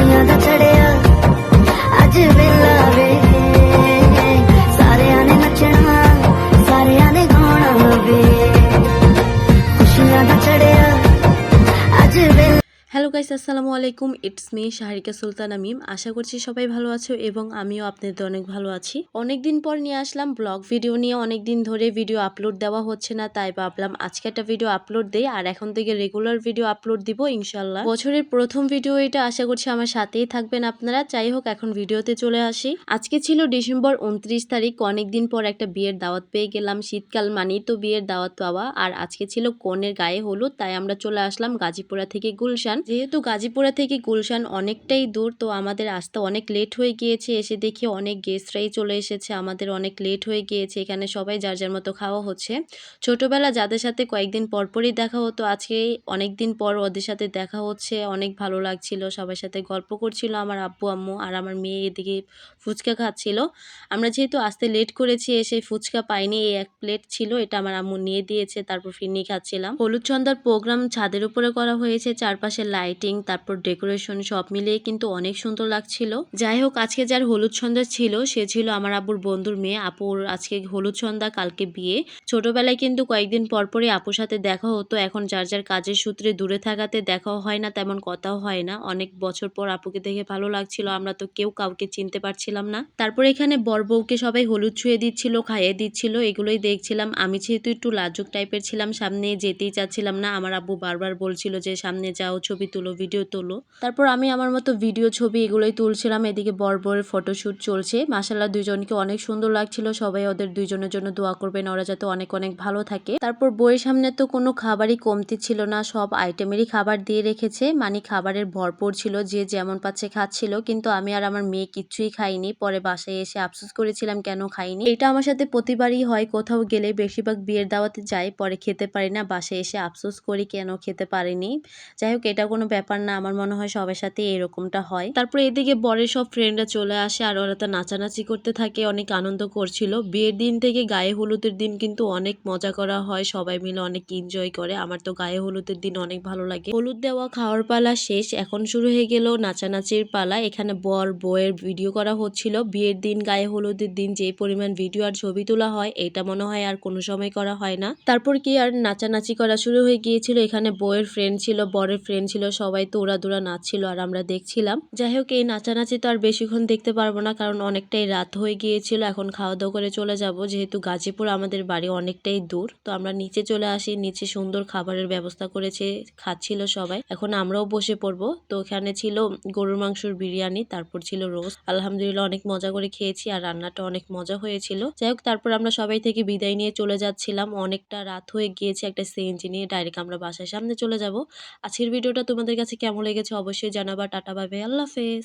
ਖੁਸ਼ੀਆਂ ਦਾ ਚੜਿਆ। ਅੱਜ ਵੇਲਾ ਵੇ ਸਾਰਿਆਂ ਨੇ ਨੱਚਣਾ, ਸਾਰਿਆਂ ਨੇ ਗਾਉਣਾ ਵੇ ਖੁਸ਼ੀਆਂ ਦਾ ਚੜਿਆ। ਅੱਜ ਵੇਲਾ হ্যালো গাইস আসসালামু আলাইকুম। ইটস মি শাহরিকা সুলতানা মিম আশা করছি সবাই ভালো আছো এবং আমিও আপনাদের অনেক ভালো আছি। অনেক দিন পর নিয়ে আসলাম ব্লগ ভিডিও নিয়ে। অনেক দিন ধরে ভিডিও আপলোড দেওয়া হচ্ছে না, তাই ভাবলাম আজকে একটা ভিডিও আপলোড দেই আর এখন থেকে রেগুলার ভিডিও আপলোড দিব ইনশাল্লাহ বছরের প্রথম ভিডিও এটা আশা করছি আমার সাথেই থাকবেন আপনারা। যাই হোক, এখন ভিডিওতে চলে আসি। আজকে ছিল ডিসেম্বর উনত্রিশ তারিখ। অনেক দিন পর একটা বিয়ের দাওয়াত পেয়ে গেলাম। শীতকাল মানেই তো বিয়ের দাওয়াত পাওয়া। আর আজকে ছিল কনের গায়ে হলুদ, তাই আমরা চলে আসলাম গাজীপুরা থেকে গুলশান। যেহেতু গাজীপুরা থেকে গুলশান অনেকটাই দূর, তো আমাদের আসতে অনেক লেট হয়ে গিয়েছে। এসে দেখি অনেক গেস্টরাই চলে এসেছে, আমাদের অনেক লেট হয়ে গিয়েছে। এখানে সবাই যার যার মতো খাওয়া হচ্ছে। ছোটবেলা যাদের সাথে কয়েকদিন পরপরই দেখা হতো, আজকে অনেক দিন পর ওদের সাথে দেখা হচ্ছে, অনেক ভালো লাগছিল। সবার সাথে গল্প করছিল আমার আব্বু, আম্মু আর আমার মেয়ে এদিকে ফুচকা খাচ্ছিল। আমরা যেহেতু আসতে লেট করেছি, এসে ফুচকা পাইনি, এই এক প্লেট ছিল, এটা আমার আম্মু নিয়ে দিয়েছে, তারপর ফিরনি খাচ্ছিলাম। হলুদ সন্ধ্যার প্রোগ্রাম ছাদের উপরে করা হয়েছে, চারপাশে লাইটিং তারপর ডেকোরেশন সব মিলিয়ে কিন্তু অনেক সুন্দর লাগছিল। যাই হোক আজকে যার হলুদ সন্ধ্যা ছিল, সে ছিল আমার আব্বুর বন্ধুর মেয়ে। আপুর আজকে হলুদ সন্ধ্যা, কালকে বিয়ে। ছোটবেলায় কিন্তু কয়েকদিন পরপরই আপুর সাথে দেখা হতো। এখন যার যার কাজের সূত্রে দূরে থাকাতে দেখাও হয় না, তেমন কথাও হয় না। অনেক বছর পর আপুকে দেখে ভালো লাগছিল, আমরা তো কেউ কাউকে চিনতে পারছিলাম না। তারপর এখানে বর বউকে সবাই হলুদ ছুঁয়ে দিচ্ছিল, খাইয়ে দিচ্ছিল, এগুলোই দেখছিলাম। আমি যেহেতু একটু লাজুক টাইপের ছিলাম, সামনে যেতেই চাচ্ছিলাম না। আমার আব্বু বারবার বলছিল যে, সামনে যাও, ছবি তুলো ভিডিও তোলো। তারপর আমি আমার মতো ভিডিও ছবি এগুলোই তুলছিলাম। এদিকে বর বরের ফটোশ্যুট চলছে। মাসাল্লাহ দুজনকে অনেক সুন্দর লাগছিল। সবাই ওদের দুইজনের জন্য দোয়া করবেন। ওরা যাতে অনেক অনেক ভালো থাকে। তারপর বইয়ের সামনে তো কোনো খাবারই কমতি ছিল না। সব আইটেমেরই খাবার দিয়ে রেখেছে। মানে খাবারের ভরপুর ছিল। যে যেমন পাচ্ছে খাচ্ছিল। কিন্তু আমি আর আমার মেয়ে কিচ্ছুই খাইনি। পরে বাসায় এসে আফসোস করেছিলাম, কেন খাইনি? এটা আমার সাথে প্রতিবারই হয়। কোথাও গেলে বেশিরভাগ বিয়ের দাওয়াতে যাই। পরে খেতে পারি না। বাসায় এসে আফসোস করি, কেন খেতে পারিনি? যাই হোক, এটা কোনো ব্যাপার না, আমার মনে হয় সবার সাথে এরকমটা হয়। তারপরে এদিকে বরের সব ফ্রেন্ডরা চলে আসে, আর ওরা তো নাচানাচি করতে থাকে, অনেক আনন্দ করছিল। বিয়ের দিন থেকে গায়ে হলুদের দিন কিন্তু অনেক মজা করা হয়, সবাই মিলে অনেক এনজয় করে। আমার তো গায়ে হলুদের দিন অনেক ভালো লাগে। হলুদ দেওয়া খাওয়ার পালা শেষ, এখন শুরু হয়ে গেল নাচানাচির পালা। এখানে বর, বউয়ের ভিডিও করা হচ্ছিল। বিয়ের দিন গায়ে হলুদের দিন যে পরিমাণ ভিডিও আর ছবি তোলা হয়, এটা মনে হয় আর কোনো সময় করা হয় না। তারপর কি আর নাচানাচি করা শুরু হয়ে গিয়েছিল, এখানে বউয়ের ফ্রেন্ড ছিল, বরের ফ্রেন্ড ছিল সবাই তো ওরা দুরা নাচছিল আর আমরা দেখছিলাম। যাই হোক, এই নাচানাচি তো আর বেশিক্ষণ দেখতে পারব না, কারণ অনেকটাই রাত হয়ে গিয়েছিল। এখন খাওয়া দাওয়া করে চলে যাব, যেহেতু গাজীপুর আমাদের বাড়ি অনেকটাই দূর। তো আমরা নিচে চলে আসি, নিচে সুন্দর খাবারের ব্যবস্থা করেছে, খাচ্ছিল সবাই। এখন আমরাও বসে পড়ব। তো ওখানে ছিল গরুর মাংসর বিরিয়ানি, তারপর ছিল রোস্ট। আলহামদুলিল্লাহ অনেক মজা করে খেয়েছি আর রান্নাটা অনেক মজা হয়েছিল। যাই হোক, তারপর আমরা সবাই থেকে বিদায় নিয়ে চলে যাচ্ছিলাম। অনেকটা রাত হয়ে গিয়েছে, একটা সিএনজি নিয়ে ডাইরেক্ট আমরা বাসার সামনে চলে যাব। আজকের ভিডিওটা তোমাদের কাছে কেমন লেগেছে অবশ্যই জানাবা টাটা বাই বাই আল্লাহ হাফেজ।